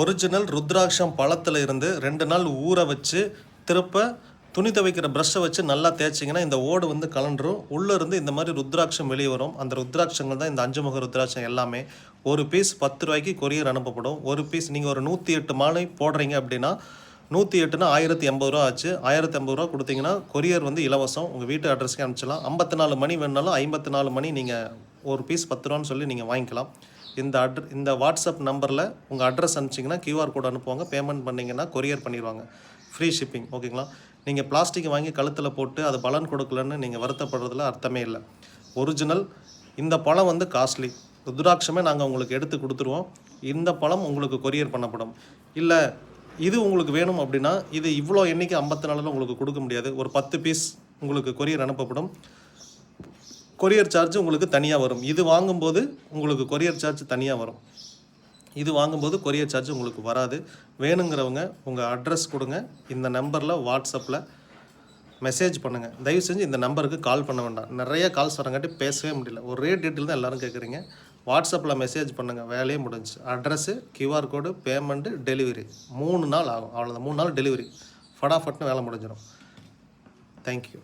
Original ருத்ராட்சம் பழத்தில் இருந்து ரெண்டு நாள் ஊற வச்சு திருப்ப துணி துவைக்கிற ப்ரஷ்ஷை வச்சு நல்லா தேய்ச்சிங்கன்னா இந்த ஓடு வந்து கலண்டுரும் உள்ளே இருந்து இந்த மாதிரி ருத்ராட்சம் வெளியே வரும். அந்த ருத்ராட்சங்கள் தான் இந்த அஞ்சு முக ருத்ராட்சம் எல்லாமே. ஒரு பீஸ் பத்து ரூபாய்க்கு கொரியர் அனுப்பப்படும். ஒரு பீஸ் நீங்கள் ஒரு நூற்றி எட்டு மாலை போடுறீங்க அப்படின்னா நூற்றி எட்டுனா ஆயிரத்தி எண்பது ரூபா ஆச்சு. ஆயிரத்தி ஐம்பது ரூபா கொடுத்தீங்கன்னா கொரியர் வந்து இலவசம். உங்கள் வீட்டு அட்ரஸ்க்கு அனுப்பிச்சிடலாம். ஐம்பத்தி நாலு மணி வேணுனாலும் ஐம்பத்தி நாலு மணி நீங்கள் ஒரு பீஸ் பத்து ரூபான்னு சொல்லி நீங்கள் வாங்கிக்கலாம். இந்த அட்ர இந்த வாட்ஸ்அப் நம்பரில் உங்கள் அட்ரஸ் அனுப்பிச்சிங்கன்னா கியூஆர் கோட் அனுப்புவாங்க. பேமெண்ட் பண்ணிங்கன்னா கொரியர் பண்ணிடுவாங்க. ஃப்ரீ ஷிப்பிங் ஓகேங்களா நீங்கள் பிளாஸ்டிக் வாங்கி கழுத்தில் போட்டு அது பலன் கொடுக்கலன்னு நீங்கள் வருத்தப்படுறதுல அர்த்தமே இல்லை. ஒரிஜினல் இந்த பழம் வந்து காஸ்ட்லி ருத்ராட்சமே நாங்கள் உங்களுக்கு எடுத்து கொடுத்துருவோம். இந்த பழம் உங்களுக்கு கொரியர் பண்ணப்படும். இல்லை இது உங்களுக்கு வேணும் அப்படின்னா இது இவ்வளோ எண்ணிக்கை ஐம்பத்தி நாலில் உங்களுக்கு கொடுக்க முடியாது. ஒரு பத்து பீஸ் உங்களுக்கு கொரியர் அனுப்பப்படும். கொரியர் சார்ஜ் உங்களுக்கு தனியாக வரும். இது வாங்கும்போது உங்களுக்கு கொரியர் சார்ஜ் தனியாக வரும். இது வாங்கும்போது கொரியர் சார்ஜ் உங்களுக்கு வராது. வேணுங்கிறவங்க உங்கள் அட்ரஸ் கொடுங்க. இந்த நம்பரில் வாட்ஸ்அப்பில் மெசேஜ் பண்ணுங்கள் தயவு செஞ்சு இந்த நம்பருக்கு கால் பண்ண வேண்டாம். நிறைய கால்ஸ் வரங்காட்டி பேசவே முடியல. ஒரே டீட்டெயில் தான் எல்லோரும் கேட்குறீங்க வாட்ஸ்அப்பில் மெசேஜ் பண்ணுங்கள் வேலையே முடிஞ்சு address QR code payment delivery. மூணு நாள் ஆகும். அவ்வளோதான் மூணு நாள் டெலிவரி. ஃபடாஃபட்னு வேலை முடிஞ்சிடும் தேங்க்யூ